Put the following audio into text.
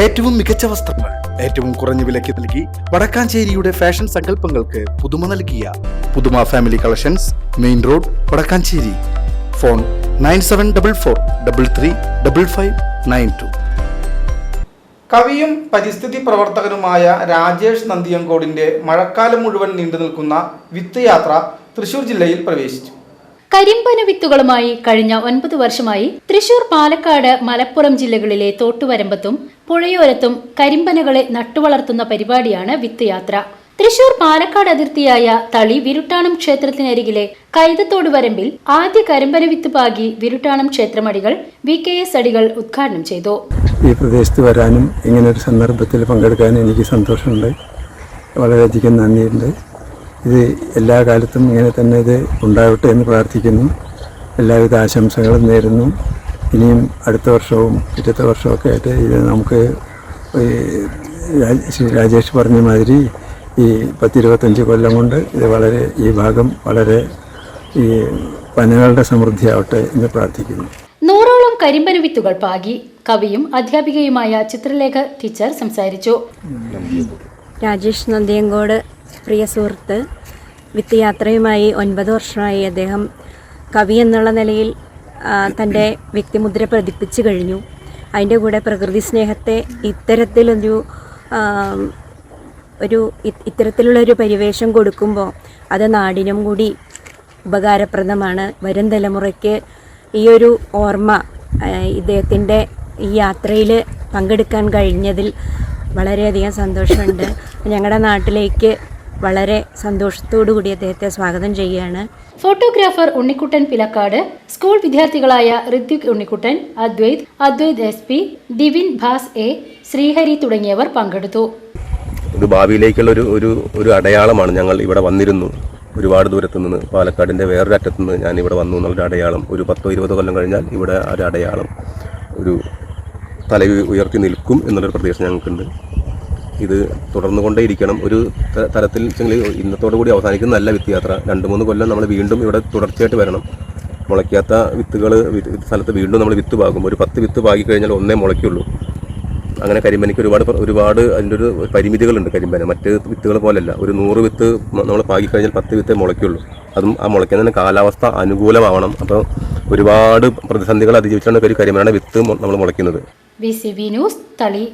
ഏറ്റവും മികച്ച വസ്ത്രങ്ങൾ ഏറ്റവും കുറഞ്ഞ വിലയ്ക്ക് നൽകി വടക്കാഞ്ചേരിയുടെ ഫാഷൻ സങ്കല്പങ്ങൾക്ക് പുതുമ നൽകിയ പുതുമ family collections main road Vadakkanchery. Phone nine seven double four double three double five nine two. കവിയും പരിസ്ഥിതി പ്രവർത്തകനുമായ രാജേഷ് നന്ദിയങ്കോടിന്റെ മഴക്കാലം മുഴുവൻ നീണ്ടു നിൽക്കുന്ന വിത്ത് യാത്ര തൃശൂർ ജില്ലയിൽ പ്രവേശിച്ചു. കരിമ്പന വിത്തുകളുമായി കഴിഞ്ഞ ഒൻപത് വർഷമായി തൃശൂർ പാലക്കാട് മലപ്പുറം ജില്ലകളിലെ തോട്ടുവരമ്പത്തും പുഴയോരത്തും കരിമ്പനകളെ നട്ടുവളർത്തുന്ന പരിപാടിയാണ് വിത്ത് യാത്ര തൃശൂർ പാലക്കാട് അതിർത്തിയായ തളി വിരുട്ടാണം ക്ഷേത്രത്തിനരികിലെ കൈതത്തോട് വരമ്പിൽ ആദ്യ കരിമ്പന വിത്ത് പാകി വിരുട്ടാണം ക്ഷേത്രമടികൾ വി കെ എസ് അടികൾ ഉദ്ഘാടനം ചെയ്തു. ഈ പ്രദേശത്ത് വരാനും ഇങ്ങനെ ഒരു സന്ദർഭത്തിൽ പങ്കെടുക്കാനും എനിക്ക് സന്തോഷമുണ്ട്. വളരെയധികം നന്ദിയുണ്ട്. ഇത് എല്ലാ കാലത്തും ഇങ്ങനെ തന്നെ ഇത് ഉണ്ടാവട്ടെ എന്ന് പ്രാർത്ഥിക്കുന്നു. എല്ലാവിധ ആശംസകളും നേരുന്നു. ഇനിയും അടുത്ത വർഷവും പിറ്റത്തെ വർഷമൊക്കെ ആയിട്ട് ഇത് നമുക്ക് ഈ രാജ- ശ്രീ രാജേഷ് പറഞ്ഞ മാതിരി ഈ പത്തിരുപത്തഞ്ച് കൊല്ലം കൊണ്ട് ഇത് വളരെ ഈ ഭാഗം വളരെ ഈ പനകളുടെ സമൃദ്ധിയാവട്ടെ എന്ന് പ്രാർത്ഥിക്കുന്നു. നൂറോളം കരിമ്പന വിത്തുകൾ പാകി കവിയും അധ്യാപികയുമായ ചിത്രലേഖ ടീച്ചർ സംസാരിച്ചു. രാജേഷ് നന്ദിയങ്കോട് പ്രിയ സുഹൃത്ത് വിത്ത് യാത്രയുമായി ഒൻപത് വർഷമായി അദ്ദേഹം കവി എന്നുള്ള നിലയിൽ തന്റെ വ്യക്തിമുദ്ര പതിപ്പിച്ചു കഴിഞ്ഞു. അതിന്റെ കൂടെ പ്രകൃതി സ്നേഹത്തെ ഇത്തരത്തിലൊരു ഒരു ഇത്തരത്തിലുള്ളൊരു പരിവേഷം കൊടുക്കുമ്പോൾ അത് നാടിനും കൂടി ഉപകാരപ്രദമാണ്. വരും തലമുറയ്ക്ക് ഈ ഒരു ഓർമ്മ ഇദ്ദേഹത്തിന്റെ ഈ യാത്രയിൽ പങ്കെടുക്കാൻ കഴിഞ്ഞതിൽ വളരെയധികം സന്തോഷമുണ്ട്. ഞങ്ങളുടെ നാട്ടിലേക്ക് വളരെ സന്തോഷത്തോടു കൂടി അദ്ദേഹത്തെ സ്വാഗതം ചെയ്യുകയാണ്. Photographer Unnikuttan Pilakkad school വിദ്യാർത്ഥികളായ Rithvik Unnikkuttan Advaith Advaith S P Divin Bhas A Sreehari തുടങ്ങിയവർ പങ്കെടുത്തു. ഒരു ഭാവിയിലേക്കുള്ള ഒരു ഒരു ഒരു അടയാളമാണ് ഞങ്ങൾ ഇവിടെ വന്നിരുന്നു. ഒരുപാട് ദൂരത്തു നിന്ന് പാലക്കാടിന്റെ വേറൊരു അറ്റത്തു നിന്ന് ഞാൻ ഇവിടെ വന്നു എന്നുള്ളൊരു അടയാളം. ഒരു പത്തോ ഇരുപതോ കൊല്ലം കഴിഞ്ഞാൽ ഇവിടെ ഒരു അടയാളം ഒരു തല ഉയർത്തി നിൽക്കും എന്നുള്ളൊരു പ്രതീക്ഷ ഞങ്ങൾക്കുണ്ട്. ഇത് തുടർന്നു തുടർന്നുകൊണ്ടേയിരിക്കണം. ഒരു തരത്തിൽ ഇന്നത്തോടു കൂടി അവസാനിക്കുന്നതല്ല വിത്ത് യാത്ര രണ്ട് മൂന്ന് കൊല്ലം നമ്മൾ വീണ്ടും ഇവിടെ തുടർച്ചയായിട്ട് വരണം. മുളയ്ക്കാത്ത വിത്തുകൾ സ്ഥലത്ത് വീണ്ടും നമ്മൾ വിത്ത് പാകും. ഒരു പത്ത് വിത്ത് പാകി കഴിഞ്ഞാൽ ഒന്നേ മുളയ്ക്കുള്ളൂ. അങ്ങനെ കരിമ്പനയ്ക്ക് ഒരുപാട് ഒരുപാട് അതിന്റെ ഒരു പരിമിതികളുണ്ട് കരിമ്പന. മറ്റ് വിത്തുകൾ പോലെയല്ല ഒരു നൂറ് വിത്ത് നമ്മൾ പാകി കഴിഞ്ഞാൽ പത്ത് വിത്തേ മുളയ്ക്കുള്ളൂ. അതും ആ മുളയ്ക്കുന്നതിന് കാലാവസ്ഥ അനുകൂലമാവണം. അപ്പോൾ ഒരുപാട് പ്രതിസന്ധികൾ അതിജീവിച്ചാണ് ഒരു കരിമ്പനയുടെ വിത്ത് നമ്മൾ മുളയ്ക്കുന്നത്. V C B news Thali.